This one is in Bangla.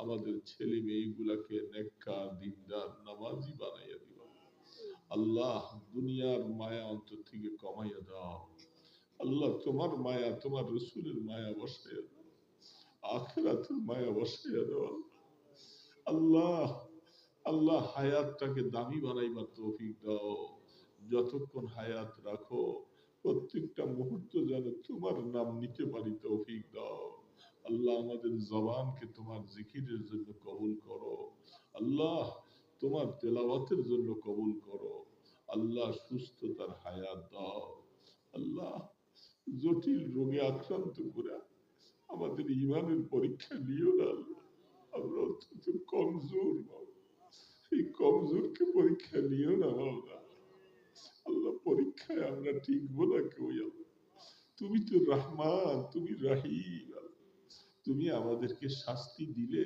আমাদের ছেলে মেয়েগুলাকে নেককার, দিনদার, নামাজি বানাইয়া দিবা। আল্লাহ দুনিয়ার মায়া অন্তর থেকে কমাইয়া দাও। আল্লাহ তোমার মায়া, তোমার রসুলের মায়া বসাইয়া দাও। আখেরাতের মায়া বসাইয়া দাও আল্লাহ। আল্লাহ হায়াতটাকে দামি বানাইবার তৌফিক দাও। যতক্ষণ হায়াত রাখো, প্রত্যেকটা মুহূর্ত যেন তোমার নাম নিতে পারি তৌফিক দাও। আল্লাহ আমাদের জবানকে তোমার জিকিরের জন্য কবুল করো। আল্লাহ তোমার তেলাওয়াতের জন্য কবুল করো। আল্লাহ সুস্থতার হায়াত দাও। আল্লাহ জটিল রোগে আক্রান্ত করে আমাদের ইমানের পরীক্ষা নিও না আল্লাহ। আমরা অত্যন্ত কমজোর এই কমজোরকে পরীক্ষা নিও না বাবা আল্লাহ পরীক্ষায় আমরা টিকবো না কেউ তুমি তো রহমান, তুমি রাহিম। তুমি আমাদেরকে শাস্তি দিলে